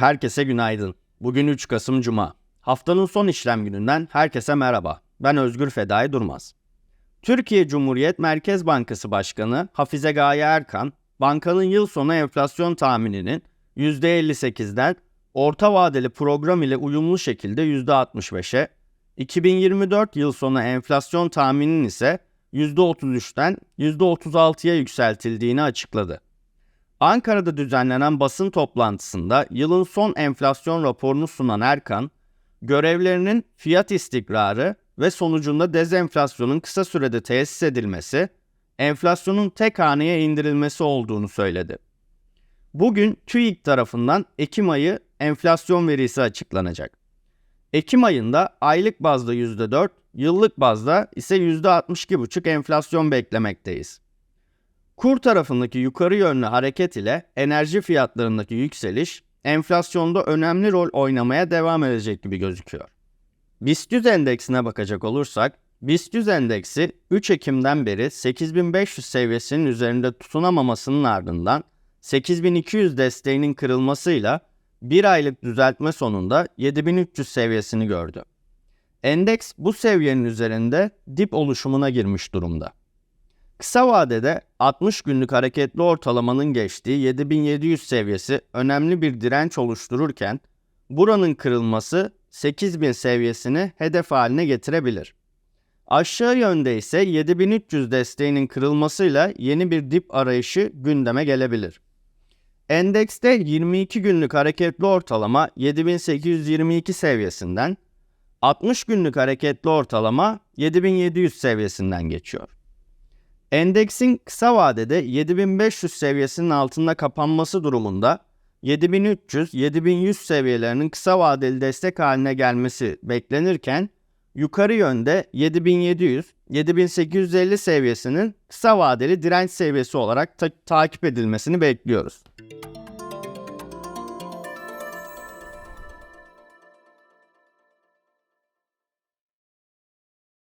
Herkese günaydın. Bugün 3 Kasım Cuma. Haftanın son işlem gününden herkese merhaba. Ben Özgür Fedai Durmaz. Türkiye Cumhuriyet Merkez Bankası Başkanı Hafize Gaye Erkan, bankanın yıl sonu enflasyon tahmininin %58'den orta vadeli program ile uyumlu şekilde %65'e, 2024 yıl sonu enflasyon tahmininin ise %33'ten %36'ya yükseltildiğini açıkladı. Ankara'da düzenlenen basın toplantısında yılın son enflasyon raporunu sunan Erkan, görevlerinin fiyat istikrarı ve sonucunda dezenflasyonun kısa sürede tesis edilmesi, enflasyonun tek haneye indirilmesi olduğunu söyledi. Bugün TÜİK tarafından Ekim ayı enflasyon verisi açıklanacak. Ekim ayında aylık bazda %4, yıllık bazda ise %62,5 enflasyon beklemekteyiz. Kur tarafındaki yukarı yönlü hareket ile enerji fiyatlarındaki yükseliş enflasyonda önemli rol oynamaya devam edecek gibi gözüküyor. BIST 100 endeksine bakacak olursak, BIST 100 endeksi 3 Ekim'den beri 8500 seviyesinin üzerinde tutunamamasının ardından 8200 desteğinin kırılmasıyla bir aylık düzeltme sonunda 7300 seviyesini gördü. Endeks bu seviyenin üzerinde dip oluşumuna girmiş durumda. Kısa vadede 60 günlük hareketli ortalamanın geçtiği 7700 seviyesi önemli bir direnç oluştururken buranın kırılması 8000 seviyesini hedef haline getirebilir. Aşağı yönde ise 7300 desteğinin kırılmasıyla yeni bir dip arayışı gündeme gelebilir. Endekste 22 günlük hareketli ortalama 7822 seviyesinden, 60 günlük hareketli ortalama 7700 seviyesinden geçiyor. Endeksin kısa vadede 7500 seviyesinin altında kapanması durumunda 7300-7100 seviyelerinin kısa vadeli destek haline gelmesi beklenirken yukarı yönde 7700-7850 seviyesinin kısa vadeli direnç seviyesi olarak ta- takip edilmesini bekliyoruz.